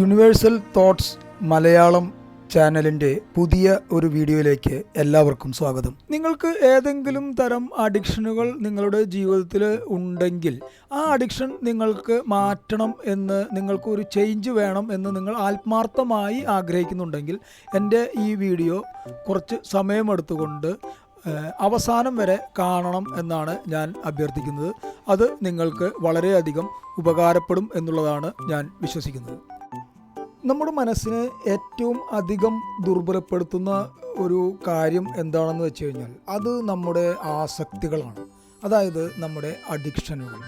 Universal thoughts Malayalam ചാനലിന്റെ പുതിയ ഒരു വീഡിയോയിലേക്ക് എല്ലാവർക്കും സ്വാഗതം. നിങ്ങൾക്ക് ഏതെങ്കിലും തരം അഡിക്ഷനുകൾ നിങ്ങളുടെ ജീവിതത്തിൽ ഉണ്ടെങ്കിൽ ആ അഡിക്ഷൻ നിങ്ങൾക്ക് മാറ്റണം എന്ന് നിങ്ങൾക്ക് ഒരു ചേഞ്ച് വേണം എന്ന് നിങ്ങൾ ആത്മാർത്ഥമായി ആഗ്രഹിക്കുന്നുണ്ടെങ്കിൽ എന്റെ ഈ വീഡിയോ കുറച്ച് സമയമെടുത്തുകൊണ്ട് അവസാനം വരെ കാണണം എന്നാണ് ഞാൻ അഭ്യർത്ഥിക്കുന്നത്. അത് നിങ്ങൾക്ക് വളരെയധികം ഉപകാരപ്പെടും എന്നുള്ളതാണ് ഞാൻ വിശ്വസിക്കുന്നത്. നമ്മുടെ മനസ്സിനെ ഏറ്റവും അധികം ദുർബലപ്പെടുത്തുന്ന ഒരു കാര്യം എന്താണെന്ന് വെച്ച് കഴിഞ്ഞാൽ അത് നമ്മുടെ ആസക്തികളാണ്. അതായത് നമ്മുടെ അഡിക്ഷനുകൾ.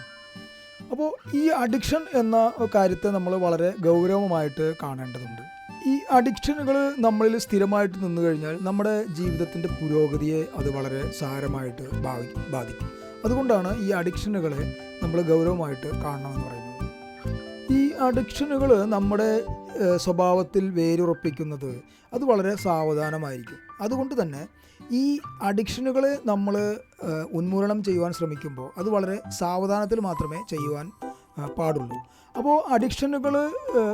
അപ്പോൾ ഈ അഡിക്ഷൻ എന്ന കാര്യത്തെ നമ്മൾ വളരെ ഗൗരവമായിട്ട് കാണേണ്ടതുണ്ട്. ഈ അഡിക്ഷനുകൾ നമ്മളിൽ സ്ഥിരമായിട്ട് നിന്നു കഴിഞ്ഞാൽ നമ്മുടെ ജീവിതത്തിന്റെ പുരോഗതിയെ അത് വളരെ സാരമായിട്ട് ബാധി ബാധിക്കും. അതുകൊണ്ടാണ് ഈ അഡിക്ഷനുകളെ നമ്മൾ ഗൗരവമായിട്ട് കാണണമെന്ന് പറയുന്നത്. ഈ അഡിക്ഷനുകൾ നമ്മുടെ സ്വഭാവത്തിൽ വേരുറപ്പിക്കുന്നത് അത് വളരെ സാവധാനമായിരിക്കും. അതുകൊണ്ട് തന്നെ ഈ അഡിക്ഷനുകളെ നമ്മൾ ഉന്മൂലനം ചെയ്യുവാൻ ശ്രമിക്കുമ്പോൾ അത് വളരെ സാവധാനത്തിൽ മാത്രമേ ചെയ്യുവാൻ പാടുള്ളൂ. അപ്പോൾ അഡിക്ഷനുകൾ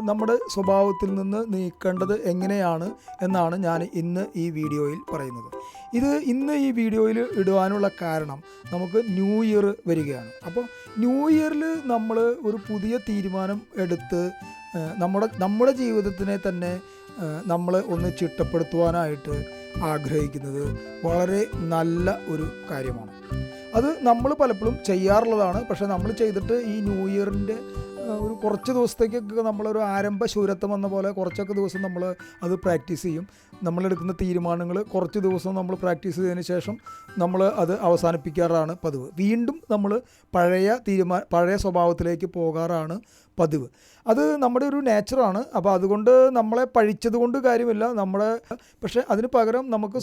നമ്മുടെ സ്വഭാവത്തിൽ നിന്ന് നീക്കേണ്ടത് എങ്ങനെയാണ് എന്നാണ് ഞാൻ ഇന്ന് ഈ വീഡിയോയിൽ പറയുന്നത്. ഇത് ഇന്ന് ഈ വീഡിയോയിൽ ഇടുവാനുള്ള കാരണം നമുക്ക് ന്യൂ ഇയർ വരികയാണ്. അപ്പോൾ ന്യൂ ഇയറിൽ നമ്മൾ ഒരു പുതിയ തീരുമാനം എടുത്ത് നമ്മുടെ നമ്മുടെ ജീവിതത്തിനെ തന്നെ നമ്മൾ ഒന്ന് ചിട്ടപ്പെടുത്തുവാനായിട്ട് ആഗ്രഹിക്കുന്നത് വളരെ നല്ല ഒരു കാര്യമാണ്. അത് നമ്മൾ പലപ്പോഴും ചെയ്യാറുള്ളതാണ്. പക്ഷേ നമ്മൾ ചെയ്തിട്ട് ഈ ന്യൂ ഇയറിന്റെ ഒരു കുറച്ച് ദിവസത്തേക്കൊക്കെ നമ്മളൊരു ആരംഭ ശൂരത്വം എന്ന പോലെ കുറച്ചൊക്കെ ദിവസം നമ്മൾ അത് പ്രാക്ടീസ് ചെയ്യും. നമ്മളെടുക്കുന്ന തീരുമാനങ്ങൾ കുറച്ച് ദിവസം നമ്മൾ പ്രാക്ടീസ് ചെയ്തതിന് ശേഷം നമ്മൾ അത് അവസാനിപ്പിക്കാറാണ് പതിവ്. വീണ്ടും നമ്മൾ പഴയ തീരുമാന പഴയ സ്വഭാവത്തിലേക്ക് പോകാറാണ് പതിവ്. അത് നമ്മുടെ ഒരു നേച്ചറാണ്. അപ്പോൾ അതുകൊണ്ട് നമ്മളെ പഴിച്ചത് കൊണ്ട് കാര്യമില്ല. നമ്മളെ പക്ഷേ അതിന് പകരം നമുക്ക്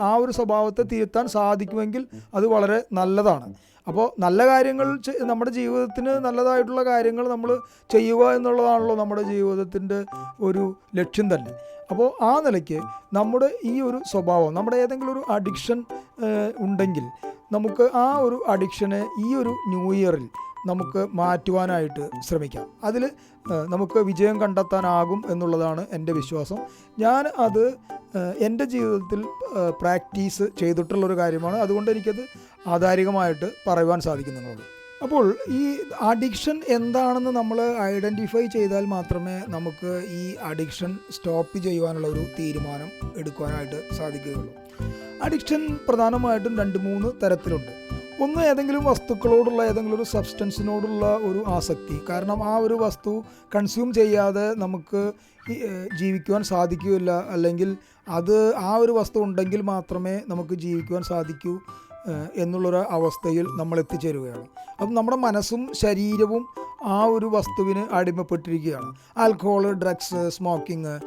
ആ ഒരു സ്വഭാവത്തെ തിരുത്താൻ സാധിക്കുമെങ്കിൽ അത് വളരെ നല്ലതാണ്. അപ്പോൾ നല്ല കാര്യങ്ങൾ നമ്മുടെ ജീവിതത്തിന് നല്ലതായിട്ടുള്ള കാര്യങ്ങൾ നമ്മൾ ചെയ്യുക എന്നുള്ളതാണല്ലോ നമ്മുടെ ജീവിതത്തിന്റെ ഒരു ലക്ഷ്യം തന്നെ. അപ്പോൾ ആ നിലയ്ക്ക് നമ്മുടെ ഈ ഒരു സ്വഭാവം നമ്മുടെ ഏതെങ്കിലും ഒരു അഡിക്ഷൻ ഉണ്ടെങ്കിൽ നമുക്ക് ആ ഒരു അഡിക്ഷനെ ഈ ഒരു ന്യൂ ഇയറിൽ നമുക്ക് മാറ്റുവാനായിട്ട് ശ്രമിക്കാം. അതിൽ നമുക്ക് വിജയം കണ്ടെത്താനാകും എന്നുള്ളതാണ് എന്റെ വിശ്വാസം. ഞാൻ അത് എന്റെ ജീവിതത്തിൽ പ്രാക്ടീസ് ചെയ്തിട്ടുള്ളൊരു കാര്യമാണ്. അതുകൊണ്ട് എനിക്കത് ആധാരികമായിട്ട് പറയുവാൻ സാധിക്കും നിങ്ങളോട്. അപ്പോൾ ഈ അഡിക്ഷൻ എന്താണെന്ന് നമ്മൾ ഐഡന്റിഫൈ ചെയ്താൽ മാത്രമേ നമുക്ക് ഈ അഡിക്ഷൻ സ്റ്റോപ്പ് ചെയ്യുവാനുള്ള ഒരു തീരുമാനം എടുക്കുവാനായിട്ട് സാധിക്കുകയുള്ളൂ. അഡിക്ഷൻ പ്രധാനമായിട്ടും രണ്ട് മൂന്ന് തരത്തിലുണ്ട്. ഒന്ന് ഏതെങ്കിലും വസ്തുക്കളോടുള്ള ഏതെങ്കിലും ഒരു സബ്സ്റ്റൻസിനോടുള്ള ഒരു ആസക്തി. കാരണം ആ ഒരു വസ്തു കൺസ്യൂം ചെയ്യാതെ നമുക്ക് ജീവിക്കുവാൻ സാധിക്കുകയില്ല. അല്ലെങ്കിൽ അത് ആ ഒരു വസ്തു ഉണ്ടെങ്കിൽ മാത്രമേ നമുക്ക് ജീവിക്കുവാൻ സാധിക്കൂ എന്നുള്ളൊരു അവസ്ഥയിൽ നമ്മൾ എത്തിച്ചേരുകയാണ് അപ്പം നമ്മുടെ മനസ്സും ശരീരവും ആ ഒരു വസ്തുവിന് അടിമപ്പെട്ടിരിക്കുകയാണ്. ആൽക്കഹോൾ ഡ്രഗ്സ് സ്മോക്കിങ്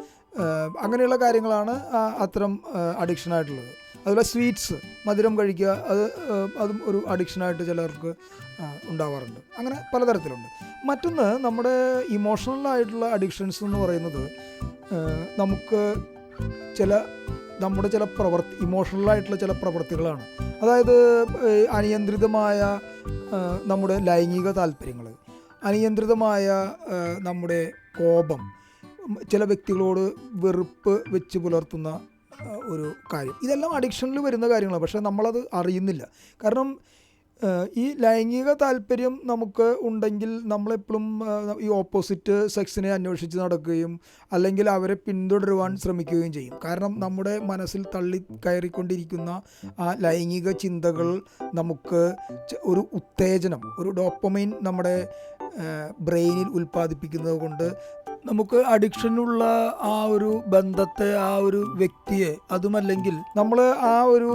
അങ്ങനെയുള്ള കാര്യങ്ങളാണ് അത്തരം അഡിക്ഷനായിട്ടുള്ളത് അതുപോലെ സ്വീറ്റ്സ് മധുരം കഴിക്കുക അത് അതും ഒരു അഡിക്ഷനായിട്ട് ചിലർക്ക് ഉണ്ടാവാറുണ്ട്. അങ്ങനെ പലതരത്തിലുണ്ട്. മറ്റൊന്ന് നമ്മുടെ ഇമോഷണലായിട്ടുള്ള അഡിക്ഷൻസ് എന്ന് പറയുന്നത് നമുക്ക് ചില നമ്മുടെ ചില പ്രവർത്തി ഇമോഷണലായിട്ടുള്ള ചില പ്രവർത്തികളാണ്. അതായത് അനിയന്ത്രിതമായ നമ്മുടെ ലൈംഗിക താല്പര്യങ്ങൾ അനിയന്ത്രിതമായ നമ്മുടെ കോപം ചില വ്യക്തികളോട് വെറുപ്പ് വെച്ച് പുലർത്തുന്ന ഒരു കാര്യം. ഇതെല്ലാം അഡിക്ഷനിൽ വരുന്ന കാര്യങ്ങളാണ്. പക്ഷേ നമ്മളത് അറിയുന്നില്ല. കാരണം ഈ ലൈംഗിക താല്പര്യം നമുക്ക് ഉണ്ടെങ്കിൽ നമ്മളെപ്പോഴും ഈ ഓപ്പോസിറ്റ് സെക്സിനെ അന്വേഷിച്ച് നടക്കുകയും അല്ലെങ്കിൽ അവരെ പിന്തുടരുവാൻ ശ്രമിക്കുകയും ചെയ്യും. കാരണം നമ്മുടെ മനസ്സിൽ തള്ളി കയറിക്കൊണ്ടിരിക്കുന്ന ആ ലൈംഗിക ചിന്തകൾ നമുക്ക് ഒരു ഉത്തേജനം ഒരു ഡോപ്പമൈൻ നമ്മുടെ ബ്രെയിനിൽ ഉൽപ്പാദിപ്പിക്കുന്നത് കൊണ്ട് നമുക്ക് അഡിക്ഷനുള്ള ആ ഒരു ബന്ധത്തെ ആ ഒരു വ്യക്തിയെ അതുമല്ലെങ്കിൽ നമ്മൾ ആ ഒരു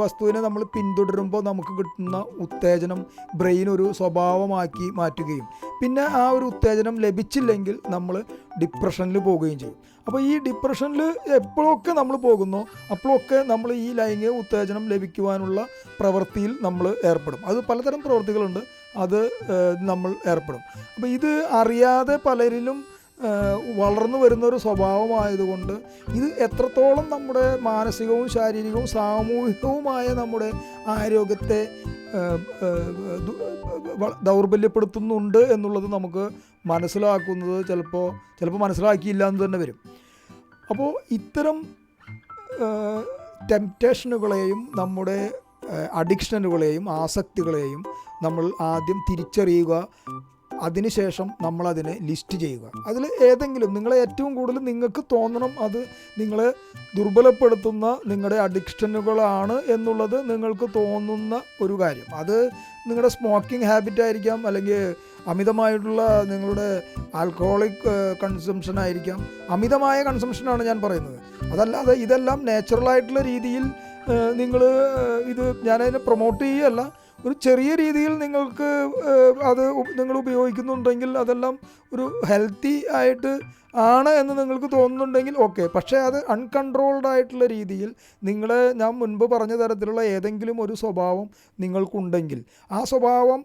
വസ്തുവിനെ നമ്മൾ പിന്തുടരുമ്പോൾ നമുക്ക് കിട്ടുന്ന ഉത്തേജനം ബ്രെയിൻ ഒരു സ്വഭാവമാക്കി മാറ്റുകയും പിന്നെ ആ ഒരു ഉത്തേജനം ലഭിച്ചില്ലെങ്കിൽ നമ്മൾ ഡിപ്രഷനിൽ പോവുകയും ചെയ്യും. അപ്പോൾ ഈ ഡിപ്രഷനിൽ എപ്പോഴൊക്കെ നമ്മൾ പോകുന്നോ അപ്പോഴൊക്കെ നമ്മൾ ഈ ലൈംഗിക ഉത്തേജനം ലഭിക്കുവാനുള്ള പ്രവൃത്തിയിൽ നമ്മൾ ഏർപ്പെടും. അത് പലതരം പ്രവൃത്തികളുണ്ട് അത് നമ്മൾ ഏർപ്പെടും. അപ്പോൾ ഇത് അറിയാതെ പലരിലും വളർന്നു വരുന്ന ഒരു സ്വഭാവമായതുകൊണ്ട് ഇത് എത്രത്തോളം നമ്മുടെ മാനസികവും ശാരീരികവും സാമൂഹികവുമായ നമ്മുടെ ആരോഗ്യത്തെ ദൗർബല്യപ്പെടുത്തുന്നുണ്ട് എന്നുള്ളത് നമുക്ക് മനസ്സിലാക്കുന്നത് ചിലപ്പോൾ ചിലപ്പോൾ മനസ്സിലാക്കിയില്ല എന്ന് തന്നെ വരും. അപ്പോൾ ഇത്തരം ടെംപ്റ്റേഷനുകളെയും നമ്മുടെ അഡിക്ഷനുകളെയും ആസക്തികളെയും നമ്മൾ ആദ്യം തിരിച്ചറിയുക അതിനുശേഷം നമ്മളതിനെ ലിസ്റ്റ് ചെയ്യുക. അതിൽ ഏതെങ്കിലും നിങ്ങളെ ഏറ്റവും കൂടുതൽ നിങ്ങൾക്ക് തോന്നണം അത് നിങ്ങളെ ദുർബലപ്പെടുത്തുന്ന നിങ്ങളുടെ അഡിക്ഷനുകളാണ് എന്നുള്ളത് നിങ്ങൾക്ക് തോന്നുന്ന ഒരു കാര്യം. അത് നിങ്ങളുടെ സ്മോക്കിംഗ് ഹാബിറ്റ് ആയിരിക്കാം അല്ലെങ്കിൽ അമിതമായിട്ടുള്ള നിങ്ങളുടെ ആൽക്കഹോളിക് കൺസംഷൻ ആയിരിക്കാം. അമിതമായ കൺസംഷനാണ് ഞാൻ പറയുന്നത്. അതല്ലാതെ ഇതെല്ലാം നാച്ചുറലായിട്ടുള്ള രീതിയിൽ നിങ്ങൾ ഇത് ഞാനതിനെ പ്രൊമോട്ട് ചെയ്യുകയല്ല. ഒരു ചെറിയ രീതിയിൽ നിങ്ങൾക്ക് അത് നിങ്ങൾ ഉപയോഗിക്കുന്നുണ്ടെങ്കിൽ അതെല്ലാം ഒരു ഹെൽത്തി ആയിട്ട് ആണ് എന്ന് നിങ്ങൾക്ക് തോന്നുന്നുണ്ടെങ്കിൽ ഓക്കെ. പക്ഷേ അത് അൺകൺട്രോൾഡ് ആയിട്ടുള്ള രീതിയിൽ നിങ്ങളെ ഞാൻ മുൻപ് പറഞ്ഞ തരത്തിലുള്ള ഏതെങ്കിലും ഒരു സ്വഭാവം നിങ്ങൾക്കുണ്ടെങ്കിൽ ആ സ്വഭാവം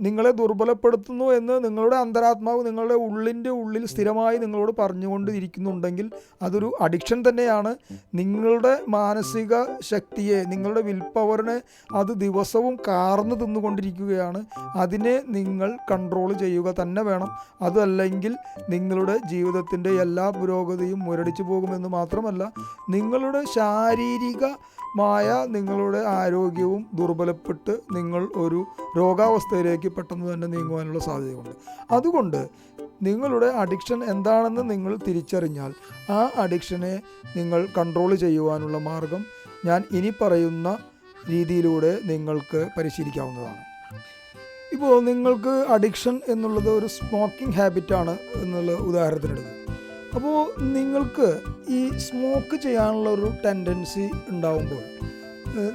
നിങ്ങളെ ദുർബലപ്പെടുത്തുന്നു എന്ന് നിങ്ങളുടെ അന്തരാത്മാവ് നിങ്ങളുടെ ഉള്ളിന്റെ ഉള്ളിൽ സ്ഥിരമായി നിങ്ങളോട് പറഞ്ഞുകൊണ്ടിരിക്കുന്നുണ്ടെങ്കിൽ അതൊരു അഡിക്ഷൻ തന്നെയാണ്. നിങ്ങളുടെ മാനസിക ശക്തിയെ നിങ്ങളുടെ വിൽ പവറിനെ അത് ദിവസവും കാർന്നു തിന്നുകൊണ്ടിരിക്കുകയാണ്. അതിനെ നിങ്ങൾ കൺട്രോൾ ചെയ്യുക തന്നെ വേണം. അതല്ലെങ്കിൽ നിങ്ങളുടെ ജീവിതത്തിന്റെ എല്ലാ പുരോഗതിയും മുരടിച്ചു പോകുമെന്ന് മാത്രമല്ല നിങ്ങളുടെ ശാരീരികമായ നിങ്ങളുടെ ആരോഗ്യവും ദുർബലപ്പെട്ട് നിങ്ങൾ ഒരു രോഗാവസ്ഥയിലേക്ക് പെട്ടെന്ന് തന്നെ നീങ്ങുവാനുള്ള സാധ്യതയുണ്ട്. അതുകൊണ്ട് നിങ്ങളുടെ അഡിക്ഷൻ എന്താണെന്ന് നിങ്ങൾ തിരിച്ചറിഞ്ഞാൽ ആ അഡിക്ഷനെ നിങ്ങൾ കൺട്രോൾ ചെയ്യുവാനുള്ള മാർഗം ഞാൻ ഇനി പറയുന്ന രീതിയിലൂടെ നിങ്ങൾക്ക് പരിശീലിക്കാവുന്നതാണ്. ഇപ്പോൾ നിങ്ങൾക്ക് അഡിക്ഷൻ എന്നുള്ളത് ഒരു സ്മോക്കിംഗ് ഹാബിറ്റാണ് എന്നുള്ള ഉദാഹരണത്തിനെടുക്കുക അപ്പോൾ നിങ്ങൾക്ക് ഈ സ്മോക്ക് ചെയ്യാനുള്ള ഒരു ടെൻഡൻസി ഉണ്ടാവുമ്പോൾ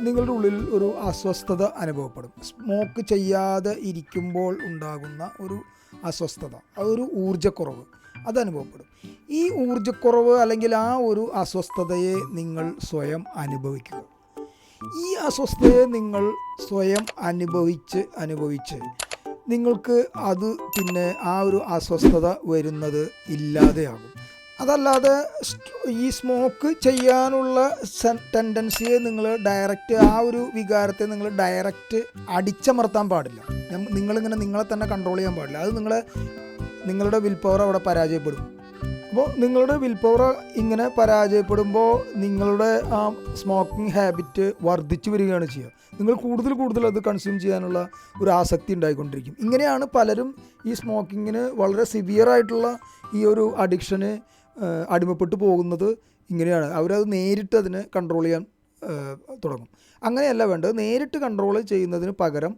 നിങ്ങളുടെ ഉള്ളിൽ ഒരു അസ്വസ്ഥത അനുഭവപ്പെടും. സ്മോക്ക് ചെയ്യാതെ ഇരിക്കുമ്പോൾ ഉണ്ടാകുന്ന ഒരു അസ്വസ്ഥത അതൊരു ഊർജക്കുറവ് അത് അനുഭവപ്പെടും. ഈ ഊർജക്കുറവ് അല്ലെങ്കിൽ ആ ഒരു അസ്വസ്ഥതയെ നിങ്ങൾ സ്വയം അനുഭവിക്കുക. ഈ അസ്വസ്ഥതയെ നിങ്ങൾ സ്വയം അനുഭവിച്ച് അനുഭവിച്ച് നിങ്ങൾക്ക് അത് പിന്നെ ആ ഒരു അസ്വസ്ഥത വരുന്നത് ഇല്ലാതെയാകും. അതല്ലാതെ ഈ സ്മോക്ക് ചെയ്യാനുള്ള ടെൻഡൻസിയെ നിങ്ങൾ ഡയറക്റ്റ് ആ ഒരു വികാരത്തെ നിങ്ങൾ ഡയറക്റ്റ് അടിച്ചമർത്താൻ പാടില്ല. നിങ്ങളിങ്ങനെ നിങ്ങളെ തന്നെ കൺട്രോൾ ചെയ്യാൻ പാടില്ല. അത് നിങ്ങളെ നിങ്ങളുടെ വിൽ പവർ അവിടെ പരാജയപ്പെടും. അപ്പോൾ നിങ്ങളുടെ വിൽ പവർ ഇങ്ങനെ പരാജയപ്പെടുമ്പോൾ നിങ്ങളുടെ ആ സ്മോക്കിംഗ് ഹാബിറ്റ് വർദ്ധിച്ചു വരികയാണ് ചെയ്യുക. നിങ്ങൾ കൂടുതൽ കൂടുതൽ അത് കൺസ്യൂം ചെയ്യാനുള്ള ഒരു ആസക്തി ഉണ്ടായിക്കൊണ്ടിരിക്കും. ഇങ്ങനെയാണ് പലരും ഈ സ്മോക്കിങ്ങിന് വളരെ സിവിയർ ആയിട്ടുള്ള ഈ ഒരു അഡിക്ഷന് അടിമപ്പെട്ടു പോകുന്നത് ഇങ്ങനെയാണ്. അവരത് നേരിട്ട് അതിനെ കൺട്രോൾ ചെയ്യാൻ തുടങ്ങും. അങ്ങനെയല്ല വേണ്ടത്. നേരിട്ട് കൺട്രോൾ ചെയ്യുന്നതിന് പകരം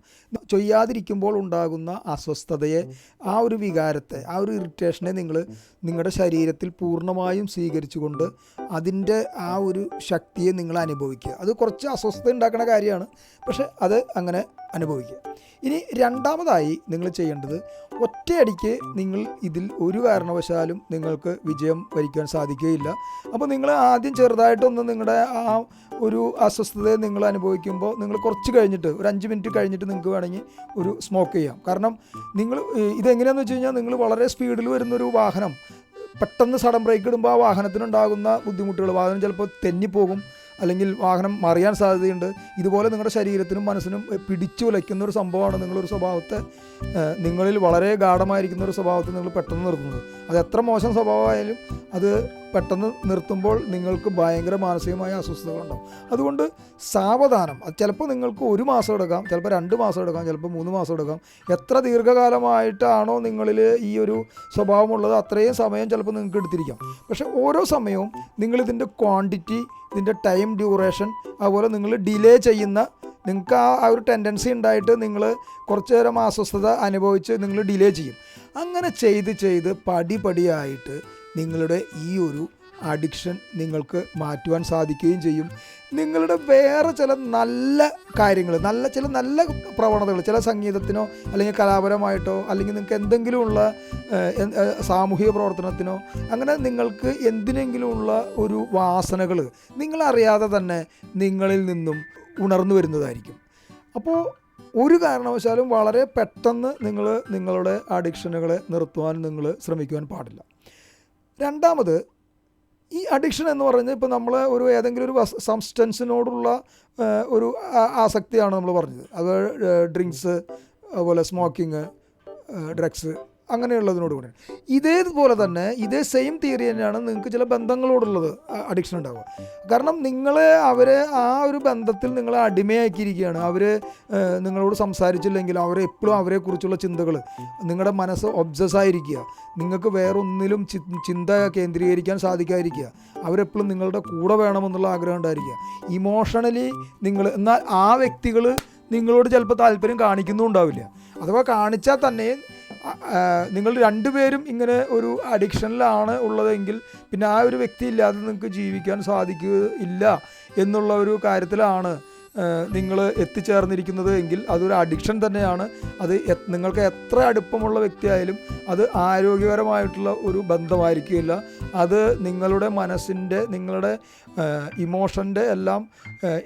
ചെയ്യാതിരിക്കുമ്പോൾ ഉണ്ടാകുന്ന അസ്വസ്ഥതയെ ആ ഒരു വികാരത്തെ ആ ഒരു ഇറിറ്റേഷനെ നിങ്ങൾ നിങ്ങളുടെ ശരീരത്തിൽ പൂർണമായും സ്വീകരിച്ചുകൊണ്ട് അതിന്റെ ആ ഒരു ശക്തിയെ നിങ്ങൾ അനുഭവിക്കുക. അത് കുറച്ച് അസ്വസ്ഥത ഉണ്ടാക്കുന്ന കാര്യമാണ്. പക്ഷെ അത് അങ്ങനെ അനുഭവിക്കുക. ഇനി രണ്ടാമതായി നിങ്ങൾ ചെയ്യേണ്ടത് ഒറ്റയടിക്ക് നിങ്ങൾ ഇതിൽ ഒരു കാരണവശാലും നിങ്ങൾക്ക് വിജയം വരിക്കാൻ സാധിക്കുകയില്ല. അപ്പോൾ നിങ്ങൾ ആദ്യം ചെറുതായിട്ടൊന്ന് നിങ്ങളുടെ ആ ഒരു അസ്വസ്ഥതയെ നിങ്ങൾ അനുഭവിക്കുമ്പോൾ നിങ്ങൾ കുറച്ച് കഴിഞ്ഞിട്ട് ഒരു അഞ്ച് മിനിറ്റ് കഴിഞ്ഞിട്ട് നിങ്ങൾക്ക് വേണമെങ്കിൽ ഒരു സ്മോക്ക് ചെയ്യാം. കാരണം നിങ്ങൾ ഇതെങ്ങനെയാണെന്ന് വെച്ച് കഴിഞ്ഞാൽ നിങ്ങൾ വളരെ സ്പീഡിൽ വരുന്നൊരു വാഹനം പെട്ടെന്ന് സഡൻ ബ്രേക്ക് ഇടുമ്പോൾ ആ വാഹനത്തിനുണ്ടാകുന്ന ബുദ്ധിമുട്ടുകൾ വാഹനം ചിലപ്പോൾ തെന്നിപ്പോകും അല്ലെങ്കിൽ വാഹനം മറിയാൻ സാധ്യതയുണ്ട്. ഇതുപോലെ നിങ്ങളുടെ ശരീരത്തിനും മനസ്സിനും ഏഹ്, പിടിച്ചു ഉലയ്ക്കുന്ന ഒരു സംഭവമാണ് നിങ്ങളൊരു സ്വഭാവത്തെ നിങ്ങളിൽ വളരെ ഗാഠമായിരിക്കുന്ന ഒരു സ്വഭാവത്തെ നിങ്ങൾ പെട്ടെന്ന് നിർത്തുന്നത്. അത് എത്ര മോശം സ്വഭാവമായാലും അത് പെട്ടെന്ന് നിർത്തുമ്പോൾ നിങ്ങൾക്ക് ഭയങ്കര മാനസികമായ അസ്വസ്ഥതകളുണ്ടാവും. അതുകൊണ്ട് സാവധാനം. അത് ചിലപ്പോൾ നിങ്ങൾക്ക് ഒരു മാസം എടുക്കാം ചിലപ്പോൾ രണ്ട് മാസം എടുക്കാം ചിലപ്പോൾ മൂന്ന് മാസം എടുക്കാം. എത്ര ദീർഘകാലമായിട്ടാണോ നിങ്ങളിൽ ഈ ഒരു സ്വഭാവമുള്ളത് അത്രയും സമയം ചിലപ്പോൾ നിങ്ങൾക്ക് എടുത്തിരിക്കാം. പക്ഷേ ഓരോ സമയവും നിങ്ങളിതിന്റെ ക്വാണ്ടിറ്റി ഇതിന്റെ ടൈം ഡ്യൂറേഷൻ അതുപോലെ നിങ്ങൾ ഡിലേ ചെയ്യുന്ന നിങ്ങൾക്ക് ആ ഒരു ടെൻഡൻസി ഉണ്ടായിട്ട് നിങ്ങൾ കുറച്ച് നേരം അസ്വസ്ഥത അനുഭവിച്ച് നിങ്ങൾ ഡിലേ ചെയ്യും. അങ്ങനെ ചെയ്ത് ചെയ്ത് പടിപടിയായിട്ട് നിങ്ങളുടെ ഈ ഒരു അഡിക്ഷൻ നിങ്ങൾക്ക് മാറ്റുവാൻ സാധിക്കുകയും ചെയ്യും. നിങ്ങളുടെ വേറെ ചില നല്ല കാര്യങ്ങൾ നല്ല ചില നല്ല പ്രവണതകൾ ചില സംഗീതത്തിനോ അല്ലെങ്കിൽ കലാപരമായിട്ടോ അല്ലെങ്കിൽ നിങ്ങൾക്ക് എന്തെങ്കിലുമുള്ള സാമൂഹിക പ്രവർത്തനത്തിനോ അങ്ങനെ നിങ്ങൾക്ക് എന്തിനെങ്കിലുമുള്ള ഒരു വാസനകൾ നിങ്ങളറിയാതെ തന്നെ നിങ്ങളിൽ നിന്നും ഉണർന്നു വരുന്നതായിരിക്കും. അപ്പോൾ ഒരു കാരണവശാലും വളരെ പെട്ടെന്ന് നിങ്ങൾ നിങ്ങളുടെ അഡിക്ഷനുകളെ നിർത്തുവാൻ നിങ്ങൾ ശ്രമിക്കുവാൻ പാടില്ല. രണ്ടാമത് ഈ അഡിക്ഷൻ എന്ന് പറയുന്നത് ഇപ്പോൾ നമ്മൾ ഒരു ഏതെങ്കിലും ഒരു സബ്സ്റ്റൻസിനോടുള്ള ഒരു ആസക്തിയാണ് നമ്മൾ പറഞ്ഞത്. അത് ഡ്രിങ്ക്സ് അതുപോലെ സ്മോക്കിങ് ഡ്രഗ്സ് അങ്ങനെയുള്ളതിനോട് കൂടെ. ഇതേപോലെ തന്നെ ഇതേ സെയിം തിയറി തന്നെയാണ് നിങ്ങൾക്ക് ചില ബന്ധങ്ങളോടുള്ളത് അഡിക്ഷൻ ഉണ്ടാവുക. കാരണം നിങ്ങളെ അവരെ ആ ഒരു ബന്ധത്തിൽ നിങ്ങളെ അടിമയാക്കിയിരിക്കുകയാണ്. അവർ നിങ്ങളോട് സംസാരിച്ചില്ലെങ്കിൽ അവരെ എപ്പോഴും അവരെക്കുറിച്ചുള്ള ചിന്തകൾ നിങ്ങളുടെ മനസ്സ് ഒബ്സസ് ആയിരിക്കുക. നിങ്ങൾക്ക് വേറൊന്നിലും ചിന്ത കേന്ദ്രീകരിക്കാൻ സാധിക്കാതിരിക്കുക. അവരെപ്പോഴും നിങ്ങളുടെ കൂടെ വേണമെന്നുള്ള ആഗ്രഹം ഉണ്ടായിരിക്കുക. ഇമോഷണലി നിങ്ങൾ എന്നാൽ ആ വ്യക്തികൾ നിങ്ങളോട് ചിലപ്പോൾ താല്പര്യം കാണിക്കുന്നും ഉണ്ടാവില്ല. അഥവാ കാണിച്ചാൽ തന്നെ നിങ്ങൾ രണ്ടുപേരും ഇങ്ങനെ ഒരു അഡിക്ഷനിലാണ് ഉള്ളതെങ്കിൽ പിന്നെ ആ ഒരു വ്യക്തി ഇല്ലാതെ നിങ്ങൾക്ക് ജീവിക്കാൻ സാധിക്കുക ഇല്ല എന്നുള്ള ഒരു കാര്യത്തിലാണ് നിങ്ങൾ എത്തിച്ചേർന്നിരിക്കുന്നത് എങ്കിൽ അതൊരു അഡിക്ഷൻ തന്നെയാണ്. അത് നിങ്ങൾക്ക് എത്ര അടുപ്പമുള്ള വ്യക്തിയായാലും അത് ആരോഗ്യകരമായിട്ടുള്ള ഒരു ബന്ധമായിരിക്കില്ല. അത് നിങ്ങളുടെ മനസ്സിന്റെ നിങ്ങളുടെ ഇമോഷന്റെ എല്ലാം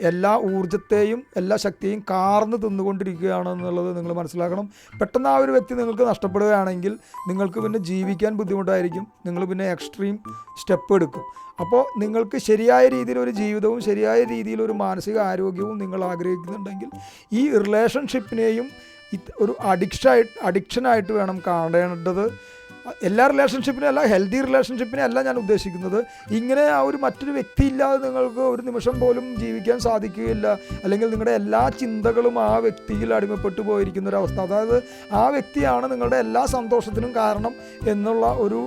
എല്ലാ ഊർജത്തെയും എല്ലാ ശക്തിയും കാർന്ന് തിന്നുകൊണ്ടിരിക്കുകയാണ് എന്നുള്ളത് നിങ്ങൾ മനസ്സിലാക്കണം. പെട്ടെന്ന് ആ ഒരു വ്യക്തി നിങ്ങൾക്ക് നഷ്ടപ്പെടുകയാണെങ്കിൽ നിങ്ങൾക്ക് പിന്നെ ജീവിക്കാൻ ബുദ്ധിമുട്ടായിരിക്കും. നിങ്ങൾ പിന്നെ എക്സ്ട്രീം സ്റ്റെപ്പ് എടുക്കും. അപ്പോൾ നിങ്ങൾക്ക് ശരിയായ രീതിയിൽ ഒരു ജീവിതവും ശരിയായ രീതിയിൽ ഒരു മാനസിക ആരോഗ്യവും നിങ്ങൾ ആഗ്രഹിക്കുന്നുണ്ടെങ്കിൽ ഈ റിലേഷൻഷിപ്പിനെയും ഒരു അഡിക്ഷായി അഡിക്ഷനായിട്ട് വേണം കാണേണ്ടത്. എല്ലാ റിലേഷൻഷിപ്പിനും അല്ല ഹെൽത്തി റിലേഷൻഷിപ്പിനെ അല്ല ഞാൻ ഉദ്ദേശിക്കുന്നത്. ഇങ്ങനെ ആ ഒരു മറ്റൊരു വ്യക്തി ഇല്ലാതെ നിങ്ങൾക്ക് ഒരു നിമിഷം പോലും ജീവിക്കാൻ സാധിക്കുകയില്ല. അല്ലെങ്കിൽ നിങ്ങളുടെ എല്ലാ ചിന്തകളും ആ വ്യക്തിയിൽ അടിമപ്പെട്ടു പോയിരിക്കുന്ന ഒരു അവസ്ഥ. അതായത് ആ വ്യക്തിയാണ് നിങ്ങളുടെ എല്ലാ സന്തോഷത്തിനും കാരണം എന്നുള്ള ഒരു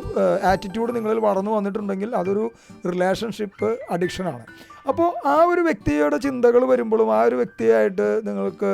ആറ്റിറ്റ്യൂഡ് നിങ്ങളിൽ വളർന്നു വന്നിട്ടുണ്ടെങ്കിൽ അതൊരു റിലേഷൻഷിപ്പ് അഡിക്ഷനാണ് അപ്പോൾ ആ ഒരു വ്യക്തിയുടെ ചിന്തകൾ വരുമ്പോഴും ആ ഒരു വ്യക്തിയായിട്ട് നിങ്ങൾക്ക്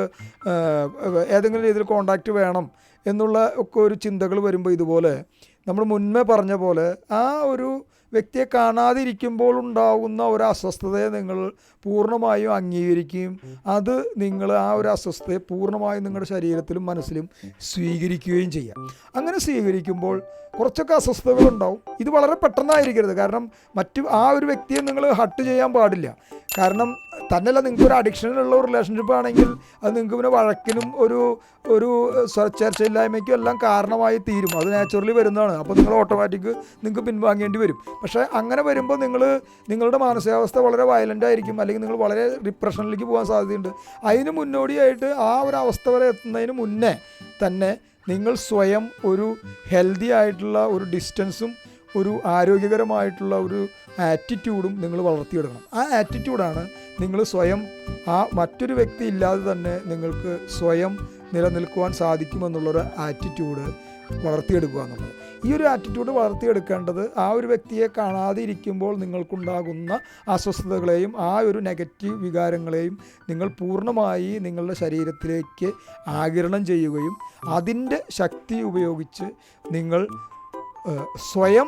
ഏതെങ്കിലും രീതിയിൽ കോണ്ടാക്റ്റ് വേണം. എന്നുള്ള ഒക്കെ ഒരു ചിന്തകൾ വരുമ്പോൾ ഇതുപോലെ നമ്മൾ മുൻപേ പറഞ്ഞ പോലെ ആ ഒരു വ്യക്തിയെ കാണാതിരിക്കുമ്പോൾ ഉണ്ടാകുന്ന ഒരു അസ്വസ്ഥതയെ നിങ്ങൾ പൂർണമായും അംഗീകരിക്കുകയും അത് നിങ്ങൾ ആ ഒരു അസ്വസ്ഥതയെ പൂർണമായും നിങ്ങളുടെ ശരീരത്തിലും മനസ്സിലും സ്വീകരിക്കുകയും ചെയ്യാം. അങ്ങനെ സ്വീകരിക്കുമ്പോൾ കുറച്ചൊക്കെ അസ്വസ്ഥതകളുണ്ടാവും ഇത് വളരെ പെട്ടെന്നായിരിക്കരുത്. കാരണം മറ്റു ആ ഒരു വ്യക്തിയെ നിങ്ങൾ ഹട്ട് ചെയ്യാൻ പാടില്ല. കാരണം തന്നെയല്ല നിങ്ങൾക്ക് ഒരു അഡിക്ഷനുള്ള റിലേഷൻഷിപ്പ് ആണെങ്കിൽ അത് നിങ്ങൾക്ക് പിന്നെ വഴക്കിനും ഒരു ഒരു സ്വ- ചർച്ചയില്ലായ്മയ്ക്കും എല്ലാം കാരണമായി തീരും. അത് നാച്ചുറലി വരുന്നതാണ്. അപ്പോൾ നിങ്ങൾ ഓട്ടോമാറ്റിക് നിങ്ങൾക്ക് പിൻവാങ്ങേണ്ടി വരും. പക്ഷേ അങ്ങനെ വരുമ്പോൾ നിങ്ങൾ നിങ്ങളുടെ മാനസികാവസ്ഥ വളരെ വയലന്റ് ആയിരിക്കും. അല്ലെങ്കിൽ നിങ്ങൾ വളരെ ഡിപ്രഷനിലേക്ക് പോകാൻ സാധ്യതയുണ്ട്. അതിന് മുന്നോടിയായിട്ട് ആ ഒരു അവസ്ഥ വരെ എത്തുന്നതിന് മുന്നേ തന്നെ നിങ്ങൾ സ്വയം ഒരു ഹെൽത്തി ആയിട്ടുള്ള ഒരു ഡിസ്റ്റൻസും ഒരു ആരോഗ്യകരമായിട്ടുള്ള ഒരു ആറ്റിറ്റ്യൂഡും നിങ്ങൾ വളർത്തിയെടുക്കണം. ആ ആറ്റിറ്റ്യൂഡാണ് നിങ്ങൾ സ്വയം ആ മറ്റൊരു വ്യക്തി ഇല്ലാതെ തന്നെ നിങ്ങൾക്ക് സ്വയം നിലനിൽക്കുവാൻ സാധിക്കുമെന്നുള്ളൊരു ആറ്റിറ്റ്യൂഡ് വളർത്തിയെടുക്കുക എന്നുള്ളത്. ഈ ഒരു ആറ്റിറ്റ്യൂഡ് വളർത്തിയെടുക്കേണ്ടത് ആ ഒരു വ്യക്തിയെ കാണാതെ ഇരിക്കുമ്പോൾ നിങ്ങൾക്കുണ്ടാകുന്ന അസ്വസ്ഥതകളെയും ആ ഒരു നെഗറ്റീവ് വികാരങ്ങളെയും നിങ്ങൾ പൂർണമായി നിങ്ങളുടെ ശരീരത്തിലേക്ക് ആകിരണം ചെയ്യുകയും അതിന്റെ ശക്തി ഉപയോഗിച്ച് നിങ്ങൾ സ്വയം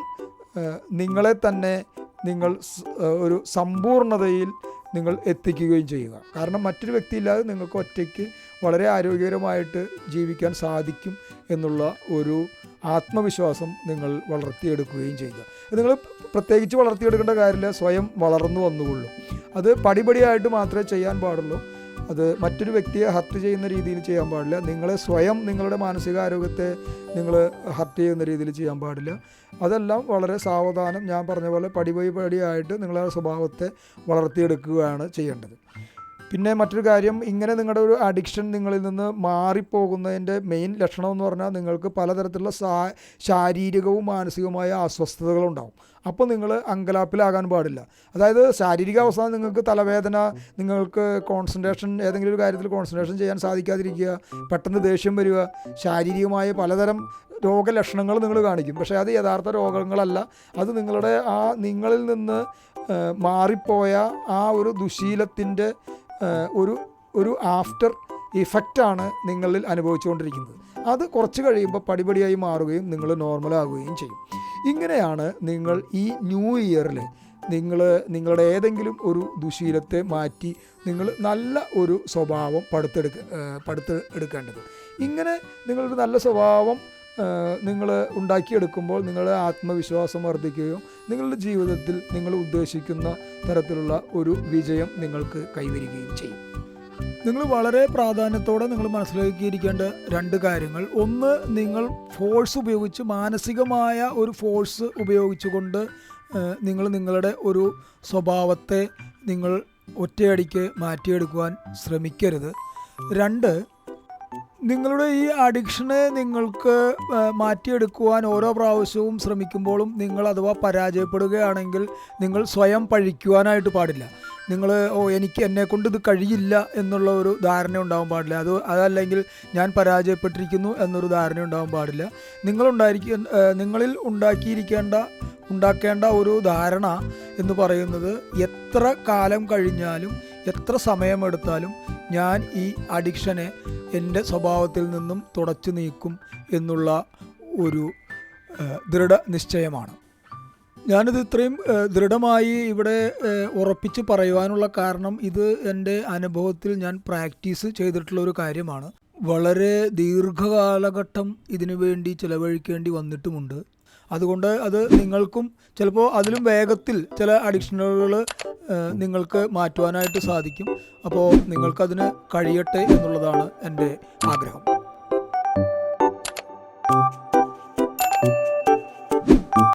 നിങ്ങളെ തന്നെ നിങ്ങൾ ഒരു സമ്പൂർണതയിൽ നിങ്ങൾ എത്തിക്കുകയും ചെയ്യുക. കാരണം മറ്റൊരു വ്യക്തിയില്ലാതെ നിങ്ങൾക്ക് ഒറ്റയ്ക്ക് വളരെ ആരോഗ്യകരമായിട്ട് ജീവിക്കാൻ സാധിക്കും എന്നുള്ള ഒരു ആത്മവിശ്വാസം നിങ്ങൾ വളർത്തിയെടുക്കുകയും ചെയ്യുക. നിങ്ങൾ പ്രത്യേകിച്ച് വളർത്തിയെടുക്കേണ്ട കാര്യമില്ല സ്വയം വളർന്നു വന്നുകൊള്ളും. അത് പടിപടിയായിട്ട് മാത്രമേ ചെയ്യാൻ പാടുള്ളൂ. അത് മറ്റൊരു വ്യക്തിയെ ഹർട്ട് ചെയ്യുന്ന രീതിയിൽ ചെയ്യാൻ പാടില്ല. നിങ്ങളെ സ്വയം നിങ്ങളുടെ മാനസികാരോഗ്യത്തെ നിങ്ങൾ ഹർട്ട് ചെയ്യുന്ന രീതിയിൽ ചെയ്യാൻ പാടില്ല. അതെല്ലാം വളരെ സാവധാനം ഞാൻ പറഞ്ഞ പോലെ പടിപടി പടിയായിട്ട് നിങ്ങളുടെ സ്വഭാവത്തെ വളർത്തിയെടുക്കുകയാണ് ചെയ്യേണ്ടത്. പിന്നെ മറ്റൊരു കാര്യം ഇങ്ങനെ നിങ്ങളുടെ ഒരു അഡിക്ഷൻ നിങ്ങളിൽ നിന്ന് മാറിപ്പോകുന്നതിന്റെ മെയിൻ ലക്ഷണം എന്ന് പറഞ്ഞാൽ നിങ്ങൾക്ക് പലതരത്തിലുള്ള ശാരീരികവും മാനസികവുമായ അസ്വസ്ഥതകളുണ്ടാവും. അപ്പോൾ നിങ്ങൾ അങ്കലാപ്പിലാകാൻ പാടില്ല. അതായത് ശാരീരിക അവസ്ഥ നിങ്ങൾക്ക് തലവേദന നിങ്ങൾക്ക് കോൺസെൻട്രേഷൻ ഏതെങ്കിലും ഒരു കാര്യത്തിൽ കോൺസെൻട്രേഷൻ ചെയ്യാൻ സാധിക്കാതിരിക്കുക പെട്ടെന്ന് ദേഷ്യം വരിക ശാരീരികമായ പലതരം രോഗലക്ഷണങ്ങൾ നിങ്ങൾ കാണിക്കും. പക്ഷേ അത് യഥാർത്ഥ രോഗങ്ങളല്ല. അത് നിങ്ങളുടെ ആ നിങ്ങളിൽ നിന്ന് മാറിപ്പോയ ആ ഒരു ദുശീലത്തിന്റെ ഒരു ഒരു ആഫ്റ്റർ ഇഫക്റ്റാണ് നിങ്ങളിൽ അനുഭവിച്ചുകൊണ്ടിരിക്കുന്നത്. അത് കുറച്ച് കഴിയുമ്പോൾ പടിപടിയായി മാറുകയും നിങ്ങൾ നോർമലാകുകയും ചെയ്യും. ഇങ്ങനെയാണ് നിങ്ങൾ ഈ ന്യൂ ഇയറിൽ നിങ്ങൾ നിങ്ങളുടെ ഏതെങ്കിലും ഒരു ദുശീലത്തെ മാറ്റി നിങ്ങൾ നല്ല ഒരു സ്വഭാവം പടുത്തെടുക്ക പടുത്തെടുക്കേണ്ടത്. ഇങ്ങനെ നിങ്ങളൊരു നല്ല സ്വഭാവം നിങ്ങൾ ഉണ്ടാക്കിയെടുക്കുമ്പോൾ നിങ്ങളുടെ ആത്മവിശ്വാസം വർദ്ധിക്കുകയും നിങ്ങളുടെ ജീവിതത്തിൽ നിങ്ങൾ ഉദ്ദേശിക്കുന്ന തരത്തിലുള്ള ഒരു വിജയം നിങ്ങൾക്ക് കൈവരികയും ചെയ്യും. നിങ്ങൾ വളരെ പ്രാധാന്യത്തോടെ നിങ്ങൾ മനസ്സിലാക്കിയിരിക്കേണ്ട രണ്ട് കാര്യങ്ങൾ. ഒന്ന് നിങ്ങൾ ഫോഴ്സ് ഉപയോഗിച്ച് മാനസികമായ ഒരു ഫോഴ്സ് ഉപയോഗിച്ചുകൊണ്ട് നിങ്ങൾ നിങ്ങളുടെ ഒരു സ്വഭാവത്തെ നിങ്ങൾ ഒറ്റയടിക്ക് മാറ്റിയെടുക്കുവാൻ ശ്രമിക്കരുത്. രണ്ട് നിങ്ങളുടെ ഈ അഡിക്ഷനെ നിങ്ങൾക്ക് മാറ്റിയെടുക്കുവാൻ ഓരോ പ്രാവശ്യവും ശ്രമിക്കുമ്പോഴും നിങ്ങൾ അഥവാ പരാജയപ്പെടുകയാണെങ്കിൽ നിങ്ങൾ സ്വയം പഴിക്കുവാനായിട്ട് പാടില്ല. നിങ്ങൾ ഓ എനിക്ക് എന്നെ കൊണ്ട് ഇത് കഴിയില്ല എന്നുള്ള ഒരു ധാരണ ഉണ്ടാവാൻ പാടില്ല. അത് അതല്ലെങ്കിൽ ഞാൻ പരാജയപ്പെട്ടിരിക്കുന്നു എന്നൊരു ധാരണ ഉണ്ടാവാൻ പാടില്ല. നിങ്ങളുണ്ടായിരിക്ക നിങ്ങളിൽ ഉണ്ടാക്കിയിരിക്കേണ്ട ഉണ്ടാക്കേണ്ട ഒരു ധാരണ എന്ന് പറയുന്നത് എത്ര കാലം കഴിഞ്ഞാലും എത്ര സമയമെടുത്താലും ഞാൻ ഈ അഡിക്ഷനെ എന്റെ സ്വഭാവത്തിൽ നിന്നും തുടച്ചു നീക്കും എന്നുള്ള ഒരു ദൃഢ നിശ്ചയമാണ്. ഞാനിത് ഇത്രയും ദൃഢമായി ഇവിടെ ഉറപ്പിച്ച് പറയുവാനുള്ള കാരണം ഇത് എന്റെ അനുഭവത്തിൽ ഞാൻ പ്രാക്ടീസ് ചെയ്തിട്ടുള്ള ഒരു കാര്യമാണ്. വളരെ ദീർഘകാലഘട്ടം ഇതിനു വേണ്ടി ചിലവഴിക്കേണ്ടി വന്നിട്ടുമുണ്ട്. അതുകൊണ്ട് അത് നിങ്ങൾക്കും ചിലപ്പോൾ അതിലും വേഗത്തിൽ ചില അഡിക്ഷനുകൾ നിങ്ങൾക്ക് മാറ്റുവാനായിട്ട് സാധിക്കും. അപ്പോൾ നിങ്ങൾക്കതിന് കഴിയട്ടെ എന്നുള്ളതാണ് എന്റെ ആഗ്രഹം.